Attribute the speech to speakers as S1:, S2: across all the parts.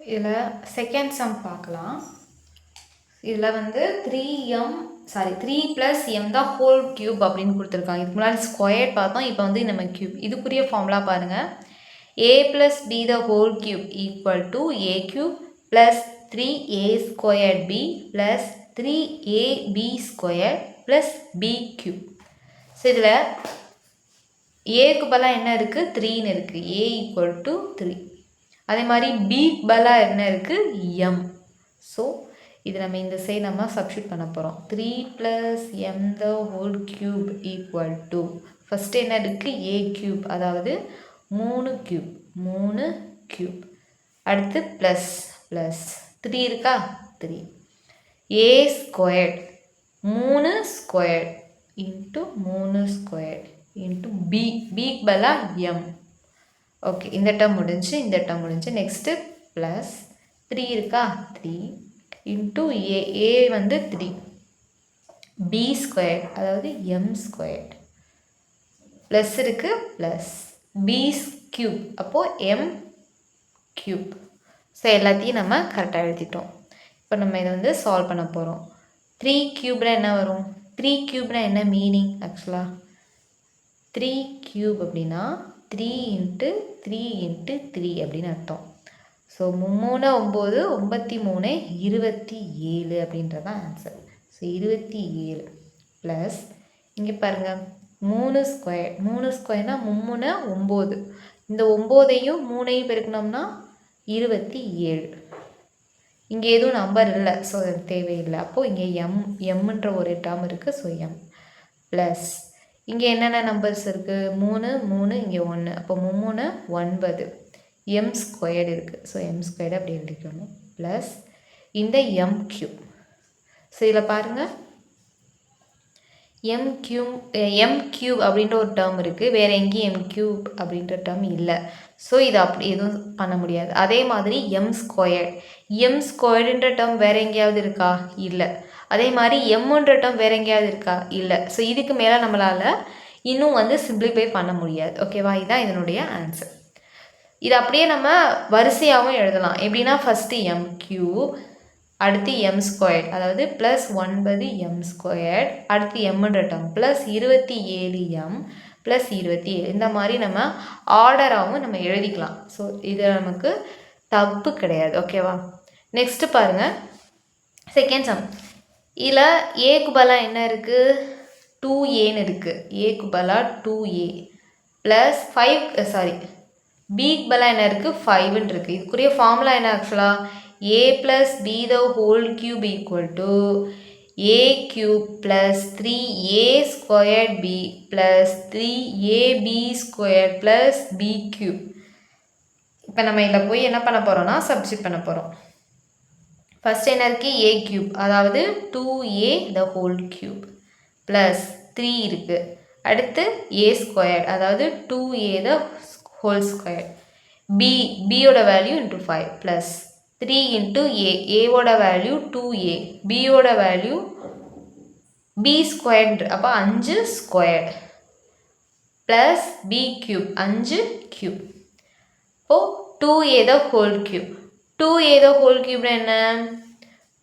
S1: இதில் second sum பார்க்கலாம். இதில் வந்து three M sorry three plus M தான் ஹோல் க்யூப் அப்படின்னு கொடுத்துருக்காங்க. இதுக்கு முன்னாடி ஸ்கொயர் பார்த்தோம் இப்போ வந்து நம்ம க்யூப் இதுக்குரிய ஃபார்முலா பாருங்கள் A plus B the whole cube equal to A cube plus three A square B plus three A B square plus B cube so இதில் ஏக்கு பதிலாக என்ன இருக்குது த்ரீன்னு இருக்குது ஏ ஈக்குவல் டு த்ரீ அதே மாதிரி பி பலா என்ன இருக்குது எம் ஸோ இது நம்ம இந்த சைடு நம்ம சப்ஷூட் பண்ண போகிறோம் three plus M the whole cube equal to first என்ன இருக்குது ஏ க்யூப் அதாவது மூணு க்யூப் மூணு க்யூப் அடுத்து ப்ளஸ் ப்ளஸ் த்ரீ இருக்கா? த்ரீ ஏ ஸ்கொயர்ட் மூணு ஸ்கொயர்ட் இன்ட்டு மூணு ஸ்கொயர்ட் இன்ட்டு பி பீக் பலா எம் ஓகே இந்த டேர்ம் முடிஞ்சு இந்த டேர்ம் முடிஞ்சு நெக்ஸ்ட்டு ப்ளஸ் த்ரீ இருக்கா? த்ரீ இன்ட்டு ஏ ஏ வந்து த்ரீ பி ஸ்கொயர் அதாவது எம் ஸ்கொயர் ப்ளஸ் இருக்குது ப்ளஸ் பி க்யூப் அப்போது எம் க்யூப் ஸோ எல்லாத்தையும் நம்ம கரெக்டாக எழுதிட்டோம். இப்போ நம்ம இதை வந்து சால்வ் பண்ண போகிறோம் த்ரீ க்யூப்னா என்ன வரும்? த்ரீ க்யூப்னா என்ன மீனிங் ஆக்சுவலாக த்ரீ க்யூப் அப்படின்னா three into three into three அப்படின்னு அர்த்தம். ஸோ மும்மூணு ஒம்பது ஒம்பத்தி மூணு இருபத்தி ஏழு அப்படின்றதான் ஆன்சர் ஸோ இருபத்தி ஏழு ப்ளஸ் இங்கே பாருங்கள் மூணு ஸ்கொயர் மூணு ஸ்கொயர்னால் மும்முனை ஒம்பது. இந்த ஒம்போதையும் மூணையும் பெருக்கணும்னா இருபத்தி ஏழு. இங்கே எதுவும் நம்பர் இல்லை ஸோ அது தேவையில்லை. அப்போது இங்கே எம் எம்ன்ற ஒரு டேர்ம் இருக்குது ஸோ எம் ப்ளஸ் இங்கே என்னென்ன நம்பர்ஸ் இருக்குது மூணு மூணு இங்கே ஒன்று அப்போ மும்மூணு ஒன்பது. எம் ஸ்கொயர்டு இருக்குது ஸோ எம் ஸ்கொயர்டு அப்படி எழுதிக்கணும். ப்ளஸ் இந்த எம் கியூ ஸோ இதில் பாருங்கள் எம் கியூப் எம் கியூப் அப்படின்ற ஒரு டேர்ம் இருக்குது வேறு எங்கேயும் எம் கியூப் அப்படின்ற டேர்ம் இல்லை. ஸோ இதை அப்படி எதுவும் பண்ண முடியாது. அதே மாதிரி எம் ஸ்கொயர்ட் எம் ஸ்கொயர்டுன்ற டேர்ம் வேறு எங்கேயாவது இருக்கா? இல்லை. அதே மாதிரி எம்முன்ற டேர்ம் வேறு எங்கேயாவது இருக்கா? இல்லை. ஸோ இதுக்கு மேலே நம்மளால் இன்னும் வந்து சிம்பிளிஃபை பண்ண முடியாது. ஓகேவா இதுதான் இதனுடைய ஆன்சர் இது அப்படியே நம்ம வரிசையாகவும் எழுதலாம். எப்படின்னா ஃபஸ்ட்டு எம் கியூப் அடுத்து எம் ஸ்கொயர் அதாவது ப்ளஸ் ஒன்பது எம் ஸ்கொயர் அடுத்து எம்ன்ற டேர்ம் ப்ளஸ் இருபத்தி ஏழு எம் ப்ளஸ் இருபத்தி ஏழு. இந்த மாதிரி நம்ம ஆர்டராகவும் நம்ம எழுதிக்கலாம். ஸோ இது நமக்கு தப்பு கிடையாது. ஓகேவா நெக்ஸ்ட்டு பாருங்கள் செகண்ட் சம் இதில் ஏக்கு பலம் என்ன இருக்குது டூ ஏன்னு இருக்குது ஏக்கு பலம் two A plus five sorry பிக்கு பலம் என்ன இருக்குது ஃபைவ்னு இருக்குது இதுக்குரிய ஃபார்முலா என்ன ஆக்சுவலாக A plus B the whole cube equal to A cube plus three A square B plus three A B square plus B cube இப்போ நம்ம இதில் போய் என்ன பண்ண போகிறோம்னா சப்ஜெக்ட் பண்ண போகிறோம் ஃபஸ்ட் என்ன இருக்குது ஏ கியூப் அதாவது two A the whole cube plus three இருக்குது அடுத்து ஏ ஸ்கொயர் அதாவது two A the whole square B பியோட value into five plus three into A ஏவோட வேல்யூ டூ ஏ பியோட வேல்யூ பி ஸ்கொயர்டு அப்போ அஞ்சு ஸ்கொயர்டு ப்ளஸ் பி க்யூப் அஞ்சு க்யூப் இப்போது two A the whole cube two ஏதோ ஹோல் கியூப்னா என்ன?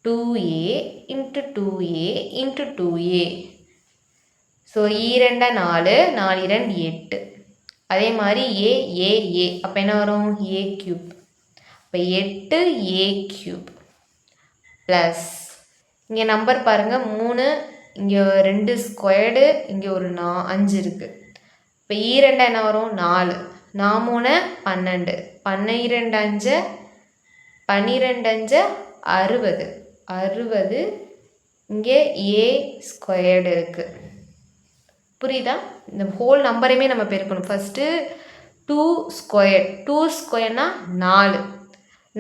S1: Two A into two A into two A so ஈரெண்டா நாலு நாலு இரண்டு எட்டு. அதே மாதிரி ஏ ஏ ஏ அப்போ என்ன வரும்? ஏ க்யூப் இப்போ எட்டு ஏ க்யூப் ப்ளஸ் இங்கே நம்பர் பாருங்கள் மூணு இங்கே ரெண்டு ஸ்கொயர்டு இங்கே ஒரு நா அஞ்சு இருக்குது இப்போ ஈரெண்டு e என்ன வரும்? நாலு. நான் மூணு பன்னெண்டு. பன்னிரெண்டு அஞ்சு. பன்னிரெண்டு அறுபது. அறுபது இங்கே ஏ ஸ்கொயர்டு இருக்குது புரியுதா? இந்த ஹோல் நம்பரையுமே நம்ம பெருக்கணும். ஃபஸ்ட்டு டூ ஸ்கொயர் டூ ஸ்கொயர்னால் நாலு.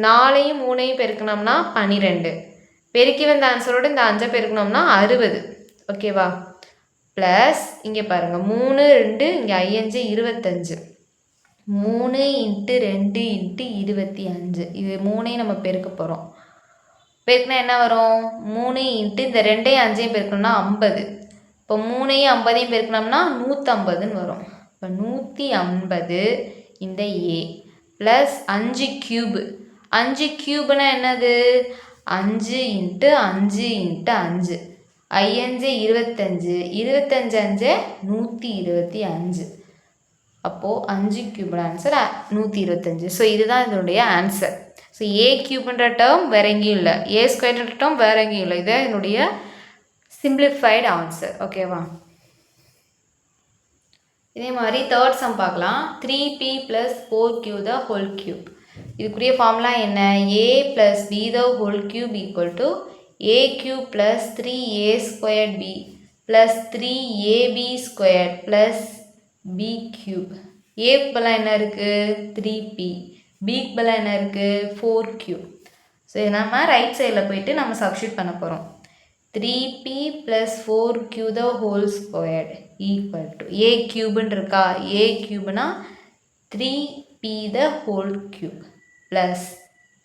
S1: நாலையும் மூணையும் பெருக்கணும்னா பன்னிரெண்டு பெருக்கி வந்த ஆன்சரோடு இந்த அஞ்சை பெருக்கணும்னா அறுபது. ஓகேவா ப்ளஸ் இங்கே பாருங்கள் மூணு ரெண்டு இங்கே ஐயஞ்சு இருபத்தஞ்சு. மூணு இன்ட்டு ரெண்டு இன்ட்டு இருபத்தி அஞ்சு. இது மூணையும் நம்ம பெருக்க போகிறோம் பெருக்கினா என்ன வரும்? மூணு இன்ட்டு இந்த ரெண்டையும் அஞ்சையும் பெருக்கணும்னா ஐம்பது. இப்போ மூணையும் ஐம்பதையும் பெருக்கணும்னா நூற்றம்பதுன்னு வரும். இப்போ நூற்றி ஐம்பது இந்த ஏ ப்ளஸ் அஞ்சு க்யூபு அஞ்சு க்யூப்னா என்னது? அஞ்சு இன்ட்டு அஞ்சு இன்ட்டு அஞ்சு. ஐயஞ்சு இருபத்தஞ்சு. இருபத்தஞ்சு அஞ்சு நூற்றி இருபத்தி அஞ்சு. அப்போது அஞ்சு க்யூபோட ஆன்சர் நூற்றி இருபத்தஞ்சு. ஸோ இதுதான் இதனுடைய ஆன்சர் ஸோ ஏ க்யூப்ன்ற டேர்ம் வேற எங்கேயும் இல்லை. ஏ ஸ்கொயர்ன்ற டேர்ம் வேற எங்கேயும் இல்லை. இதான் என்னுடைய சிம்பிளிஃபைடு ஆன்சர் ஓகேவா இதே மாதிரி தேர்ட் சம் பார்க்கலாம். Three B plus four Q the whole cube இதுக்குரிய ஃபார்ம்லாம் என்ன? A plus B the whole cube equal to A cube plus three A squared B plus three A B squared plus B cube ஏக்கு பதிலாக என்ன இருக்குது three B பிக்கு பதிலாக என்ன இருக்குது ஃபோர் கியூ ஸோ நம்ம ரைட் சைடில் போயிட்டு நம்ம சப்ஸ்டியூட் பண்ண போகிறோம் three B plus four Q the whole squared equal to A கியூப்னு இருக்கா? ஏ கியூப்னா three B the whole cube plus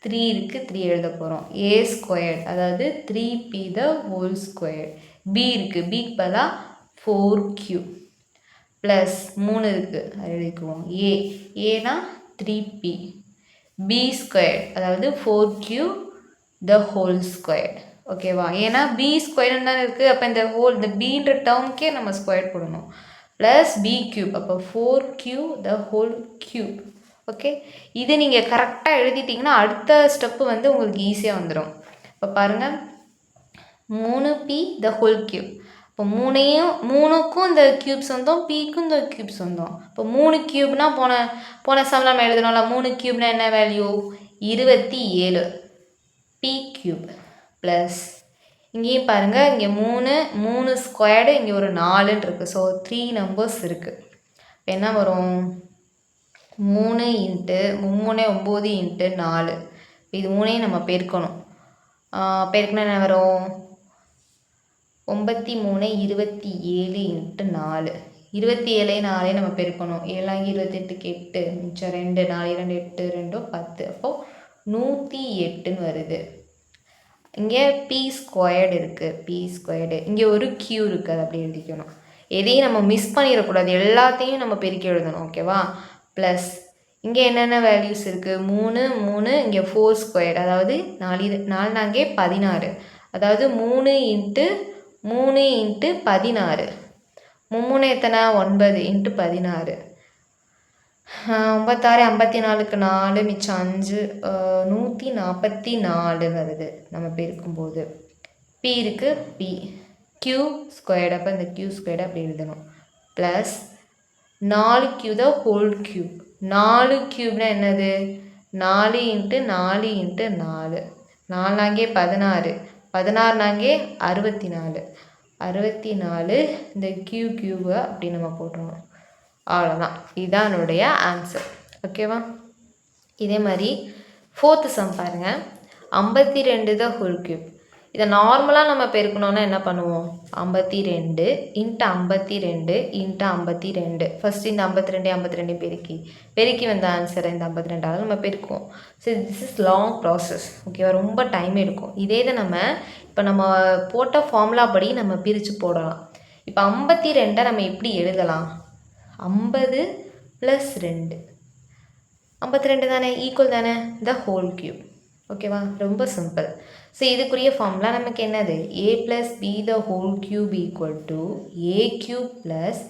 S1: three இருக்குது த்ரீ எழுத போகிறோம் ஏ ஸ்கொயர்ட் அதாவது three B the whole squared B இருக்குது பிக்கு பதிலாக ஃபோர் கியூ ப்ளஸ் மூணு இருக்குது அது எழுதிக்குவோம். ஏ ஏனா த்ரீ பி பி ஸ்கொயர்ட் அதாவது four Q the whole square ஓகேவா ஏன்னா பி ஸ்கொயர்னு தானே இருக்குது அப்போ இந்த ஹோல் இந்த பீன்ற டேர்ம்க்கே நம்ம ஸ்கொயர் போடணும். ப்ளஸ் பி க்யூப் அப்போ four Q the whole cube okay இது நீங்கள் கரெக்டாக எழுதிட்டிங்கன்னா அடுத்த ஸ்டெப்பு வந்து உங்களுக்கு ஈஸியாக வந்துடும் இப்போ பாருங்கள் மூணு பி த ஹோல் க்யூப் இப்போ மூணையும் மூணுக்கும் இந்த க்யூப்ஸ் வந்தோம் பிக்கும் இந்த க்யூப்ஸ் வந்தோம். இப்போ மூணு க்யூப்னா போன போன சம் நம்ம எழுதணும்ல மூணு க்யூப்னா என்ன வேல்யூ இருபத்தி ஏழு. பி க்யூப் ப்ளஸ் இங்கேயும் பாருங்கள் இங்கே மூணு மூணு ஸ்கொயர்டு இங்கே ஒரு நாலுன்னு இருக்குது ஸோ த்ரீ நம்பர்ஸ் இருக்குது இப்போ என்ன வரும்? மூணு இன்ட்டு மும்மூணே ஒம்பது இன்ட்டு நாலு. இது மூணையும் நம்ம பெருக்கணும். பெருக்கணும் என்ன வரும்? ஒம்பத்தி மூணு இருபத்தி ஏழு இன்ட்டு நாலு. இருபத்தி ஏழே நாலே நம்ம பெருக்கணும். ஏழாங்க இருபத்தெட்டுக்கு எட்டு மிச்சம் ரெண்டு நாலு இரண்டு எட்டு ரெண்டும் பத்து. அப்போது நூற்றி எட்டுன்னு வருது. இங்கே பி ஸ்கொயர்டு இருக்குது பி ஸ்கொயர்டு இங்கே ஒரு க்யூ இருக்குது அதை அப்படி எழுதிக்கணும். எதையும் நம்ம மிஸ் பண்ணிடக்கூடாது. எல்லாத்தையும் நம்ம பெருக்கி எழுதணும். ஓகேவா ப்ளஸ் இங்கே என்னென்ன வேல்யூஸ் இருக்குது மூணு மூணு இங்கே ஃபோர் ஸ்கொயர் அதாவது நாலு நாலு நாங்கே பதினாறு. அதாவது மூணு இன்ட்டு மூணு இன்ட்டு பதினாறு. மும்மூணு எத்தனை? ஒன்பது இன்ட்டு பதினாறு. ஒம்பத்தாறு ஐம்பத்தி நாலுக்கு நாலு மிச்சம் அஞ்சு நூற்றி நாற்பத்தி நாலு வருது நம்ம பெருக்கும்போது. பி இருக்குது பி க்யூ ஸ்கொயர்டு அப்போ இந்த க்யூ ஸ்கொயர்டு அப்படி எழுதணும். ப்ளஸ் நாலு க்யூ தான் ஹோல் க்யூ நாலு க்யூப்னா என்னது? நாலு இன்ட்டு நாலு இன்ட்டு நாலு. நாலாங்கே பதினாறு. பதினாறு நாங்கே அறுபத்தி நாலு அறுபத்தி நாலு இந்த க்யூ கியூவை அப்படி நம்ம போட்டுருவோம். அவ்வளோதான் இதுதான் என்னுடைய ஆன்சர் ஓகேவா இதே மாதிரி ஃபோர்த்து சம் பாருங்கள் ஐம்பத்தி ரெண்டு தான் ஹோல் க்யூப் இதை நார்மலாக நம்ம பெருக்கணுன்னா என்ன பண்ணுவோம்? ஐம்பத்தி ரெண்டு இன்ட்டு ஐம்பத்தி ரெண்டு இன்ட்டு ஐம்பத்தி ரெண்டு. ஃபஸ்ட்டு இந்த ஐம்பத்தி ரெண்டு ஐம்பத்தி ரெண்டு பெருக்கி. பெருக்கி வந்த ஆன்சரை இந்த ஐம்பத்தி ரெண்டாவது நம்ம பெருக்குவோம். So this is long process ஓகேவா ரொம்ப டைம் எடுக்கும். இதே இதை நம்ம இப்போ நம்ம போட்ட ஃபார்முலா படி நம்ம பிரித்து போடலாம். இப்போ ஐம்பத்தி ரெண்டை நம்ம எப்படி எழுதலாம்? ஐம்பது ப்ளஸ் ரெண்டு. ஐம்பத்தி ரெண்டு தானே? ஈக்குவல் தானே? த ஹோல் க்யூப் ஓகேவா ரொம்ப சிம்பிள் ஸோ இதுக்குரிய ஃபார்ம்லாம் நமக்கு என்னது? A plus B the whole cube equal to A cube plus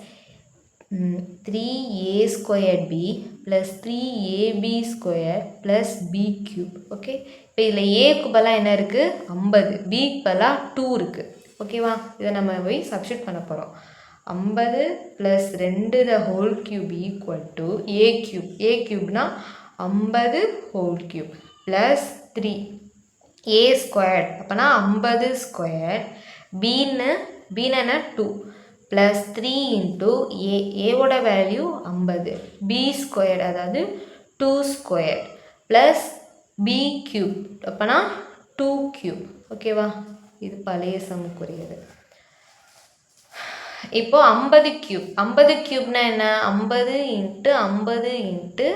S1: three A square B plus three A B square plus B cube okay இப்போ இதில் ஏக்கு பதிலாக என்ன இருக்குது ஐம்பது. பிக்கு பதிலாக டூ இருக்குது ஓகேவா இதை நம்ம போய் சப்ஸ்டியூட் பண்ண போகிறோம் ஐம்பது ப்ளஸ் ரெண்டு the whole cube equal to A cube A க்யூப்னா ஐம்பது whole cube plus three A square அப்போனா ஐம்பது ஸ்கொயர் பீன்னு Beena two plus three into A ஏவோட வேல்யூ ஐம்பது. பி ஸ்கொயர் அதாவது two square plus B cube அப்போனா டூ க்யூப் ஓகேவா இது பழைய சமுக்குரியது இப்போது ஐம்பது க்யூப் ஐம்பது க்யூப்னா என்ன? ஐம்பது இன்ட்டு ஐம்பது இன்ட்டு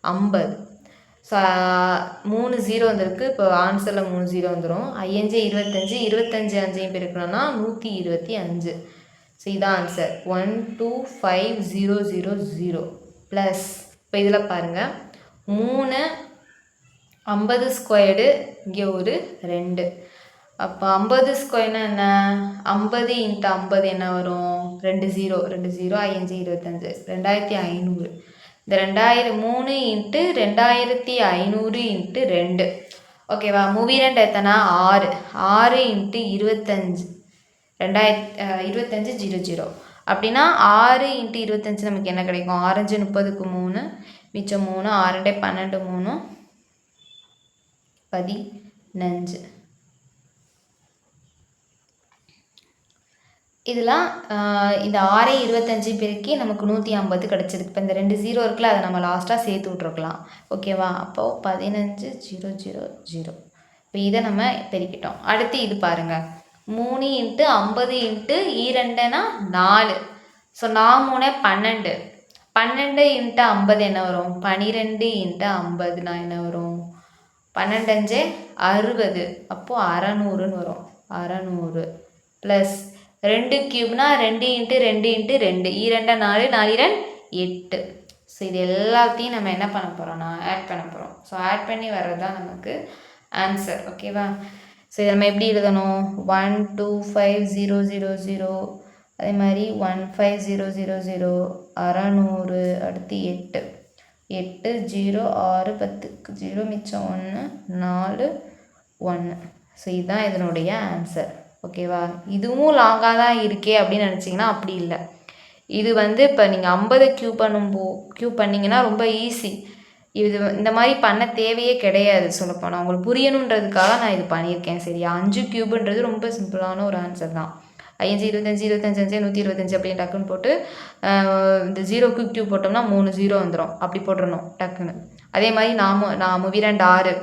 S1: ஐம்பது. ஸோ மூணு ஜீரோ வந்திருக்கு. இப்போ ஆன்சரில் மூணு ஜீரோ வந்துடும் ஐயஞ்சு இருபத்தஞ்சி இருபத்தஞ்சி அஞ்சையும் பெருக்கணும்னா நூற்றி இருபத்தி அஞ்சு. ஸோ இதான் answer one two five zero zero zero plus இப்போ இதில் பாருங்கள் மூணு ஐம்பது ஸ்கொயர்டு இங்கே ஒரு ரெண்டு. அப்போ ஐம்பது ஸ்கொயர்னா என்ன? ஐம்பது இன்ட்டு ஐம்பது என்ன வரும்? ரெண்டு ஜீரோ ரெண்டு ஜீரோ ஐயஞ்சு இருபத்தஞ்சு. ரெண்டாயிரத்தி ஐநூறு. இந்த ரெண்டாயிரம் மூணு இன்ட்டு ரெண்டாயிரத்தி ஐநூறு இன்ட்டு ரெண்டு. ஓகேவா? மூவி ரெண்டு எத்தனா? ஆறு. ஆறு இன்ட்டு இருபத்தஞ்சு. ரெண்டாயிரத்தி இருபத்தஞ்சு ஜீரோ ஜீரோ. அப்படின்னா ஆறு இன்ட்டு இருபத்தஞ்சு நமக்கு என்ன கிடைக்கும்? ஆரஞ்சு முப்பதுக்கு மூணு மிச்சம் மூணு ஆறு பன்னெண்டு மூணு பதினஞ்சு. இதெல்லாம் இந்த ஆறே இருபத்தஞ்சி பெருக்கி நமக்கு நூற்றி ஐம்பது கிடச்சிருக்கு. இப்போ இந்த ரெண்டு ஜீரோ இருக்குல்ல அதை நம்ம லாஸ்ட்டாக சேர்த்து விட்ருக்கலாம் ஓகேவா அப்போது பதினஞ்சு ஜீரோ ஜீரோ ஜீரோ இப்போ இதை நம்ம பெருக்கிட்டோம். அடுத்து இது பாருங்கள் மூணு இன்ட்டு ஐம்பது இன்ட்டு ஈரெண்டுனா நாலு. ஸோ நான் மூணு பன்னெண்டு. பன்னெண்டு இன்ட்டு ஐம்பது என்ன வரும்? பனிரெண்டு இன்ட்டு ஐம்பதுனா என்ன வரும்? பன்னெண்டஞ்சு அறுபது. அப்போது அறநூறுன்னு வரும். அறநூறு ப்ளஸ் ரெண்டு க்யூப்னா ரெண்டு இன்ட்டு ரெண்டு இன்ட்டு ரெண்டு. ஈரெண்டா நாலு நாலு எட்டு. ஸோ இது எல்லாத்தையும் நம்ம என்ன பண்ண போகிறோம்னா ஆட் பண்ண போகிறோம் ஸோ ஆட் பண்ணி வர்றது தான் நமக்கு ஆன்சர் ஓகேவா ஸோ இதை நம்ம எப்படி எழுதணும்? One two five zero zero zero அதே மாதிரி one five zero zero zero அறநூறு அடுத்து எட்டு. எட்டு ஜீரோ ஆறு பத்துக்கு ஜீரோ மிச்சம் ஒன்று நாலு ஒன்று ஸோ இதுதான் இதனுடைய ஆன்சர் ஓகேவா? இதுவும் லாங்காக தான் இருக்கே அப்படின்னு நினச்சிங்கன்னா அப்படி இல்லை. இது வந்து இப்போ நீங்கள் ஐம்பது க்யூ பண்ணும்போ க்யூ பண்ணிங்கன்னா ரொம்ப ஈஸி இது இந்த மாதிரி பண்ண தேவையே கிடையாது சொல்லப்போனால் உங்களுக்கு புரியணுன்றதுக்காக நான் இது பண்ணியிருக்கேன். சரியா அஞ்சு க்யூபுன்றது ரொம்ப சிம்பிளான ஒரு ஆன்சர் தான். ஐஞ்சு இருபத்தஞ்சி இருபத்தஞ்சு அஞ்சு நூற்றி இருபத்தஞ்சி அப்படின்னு டக்குன்னு போட்டு இந்த ஜீரோக்கு க்யூ போட்டோம்னா மூணு ஜீரோ வந்துடும் அப்படி போட்டுடணும் டக்குன்னு. அதே மாதிரி நாம நான் ரெண்டு ஆறு.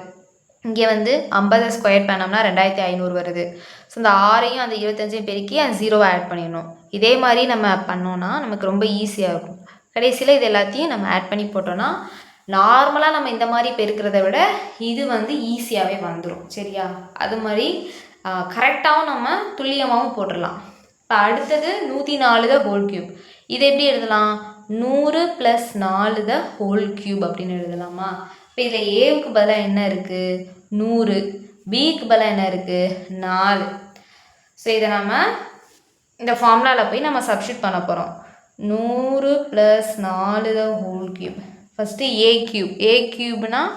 S1: இங்கே வந்து ஐம்பதை ஸ்கொயர் பண்ணோம்னா ரெண்டாயிரத்தி ஐநூறு வருது. ஸோ இந்த ஆறையும் அந்த இருபத்தஞ்சையும் பெருக்கி அந்த ஜீரோவை ஆட் பண்ணிடணும். இதே மாதிரி நம்ம பண்ணோன்னா நமக்கு ரொம்ப ஈஸியாக இருக்கும். கடைசியில் இது எல்லாத்தையும் நம்ம ஆட் பண்ணி போட்டோன்னா நார்மலாக நம்ம இந்த மாதிரி பெருக்கிறத விட இது வந்து ஈஸியாகவே வந்துடும் சரியா? அது மாதிரி கரெக்டாகவும் நம்ம துல்லியமாகவும் போட்டுடலாம். இப்போ அடுத்தது நூற்றி நாலு த ஹோல் க்யூப் இதை எப்படி எழுதலாம்? நூறு ப்ளஸ் நாலு த ஹோல் க்யூப் அப்படின்னு எழுதலாமா? இப்போ இதில் ஏவுக்கு பதிலாக என்ன இருக்குது நூறு. பிக்கு பலம் என்ன இருக்குது நாலு. ஸோ இதை நம்ம இந்த ஃபார்முலாவில் போய் நம்ம சப்ஸ்டியூட் பண்ண போகிறோம் நூறு ப்ளஸ் நாலு the whole cube first A cube A க்யூப்னால்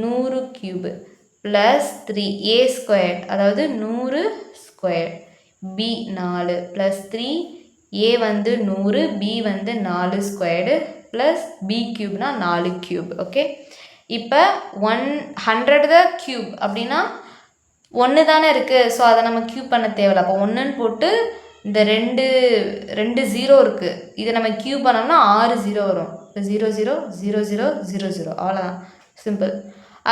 S1: நூறு cube plus three A square அதாவது நூறு ஸ்கொயர் பி நாலு ப்ளஸ் த்ரீ ஏ வந்து நூறு பி வந்து நாலு ஸ்கொயர்டு ப்ளஸ் பி க்யூப்னா நாலு க்யூப் ஓகே இப்போ ஒன் ஹண்ட்ரட் த க்யூப் அப்படின்னா ஒன்று தானே இருக்குது ஸோ அதை நம்ம க்யூப் பண்ண தேவையில்ல. அப்போ ஒன்றுன்னு போட்டு இந்த ரெண்டு ரெண்டு ஜீரோ இருக்குது இதை நம்ம க்யூப் பண்ணோம்னா ஆறு ஜீரோ வரும். இப்போ zero zero zero zero zero zero அவ்வளோதான் சிம்பிள்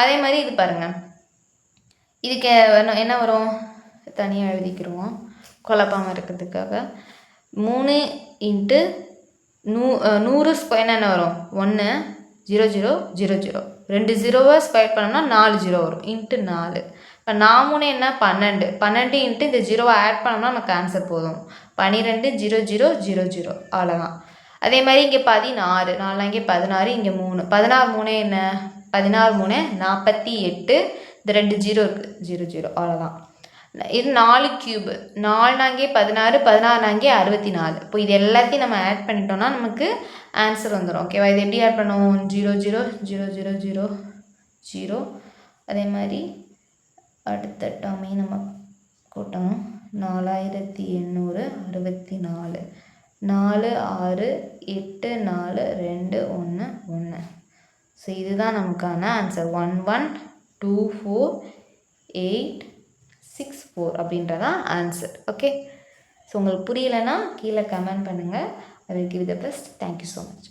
S1: அதே மாதிரி இது பாருங்கள் இதுக்கு என்ன வரும்? தனியாக எழுதிக்கிடுவோம் குழப்பாமல் இருக்கிறதுக்காக. மூணு இன்ட்டு நூ நூறு ஸ்கொயர் என்ன வரும்? ஒன்று ஜீரோ ஜீரோ ஜீரோ ஜீரோ. ரெண்டு ஜீரோவை ஸ்கொயர் பண்ணோம்னா நாலு ஜீரோ வரும். இன்ட்டு நாலு. இப்போ நாமூணு என்ன? பன்னெண்டு. பன்னெண்டு இன்ட்டு இந்த ஜீரோவை ஆட் பண்ணோம்னா நமக்கு ஆன்சர் போதும். பன்னிரெண்டு ஜீரோ ஜீரோ ஜீரோ ஜீரோ. அவ்வளோதான் அதே மாதிரி இங்கே பதினாறு. நாலாம் இங்கே பதினாறு இங்கே மூணு. பதினாறு மூணு என்ன? பதினாறு மூணு நாற்பத்தி எட்டு. இந்த ரெண்டு ஜீரோ இருக்குது ஜீரோ ஜீரோ. அவ்வளோதான் இது நாலு க்யூபு நாலு நாங்கே பதினாறு பதினாறு நாங்கே அறுபத்தி நாலு இப்போ இது எல்லாத்தையும் நம்ம ஆட் பண்ணிட்டோம்னா நமக்கு ஆன்சர் வந்துடும் ஓகேவா இது எப்படி ஆட் பண்ணுவோம் zero zero zero zero zero zero அதே மாதிரி அடுத்த டேர்மையும் நம்ம கூட்டணும். நாலாயிரத்தி எண்ணூறு அறுபத்தி நாலு நாலு ஆறு எட்டு நாலு ரெண்டு ஒன்று ஒன்று ஸோ இதுதான் நமக்கான answer one one two four eight six four அப்படின்றதான் ஆன்சர் ஓகே ஸோ உங்களுக்கு புரியலைன்னா கீழே கமெண்ட் பண்ணுங்கள் I will give the best thank you so much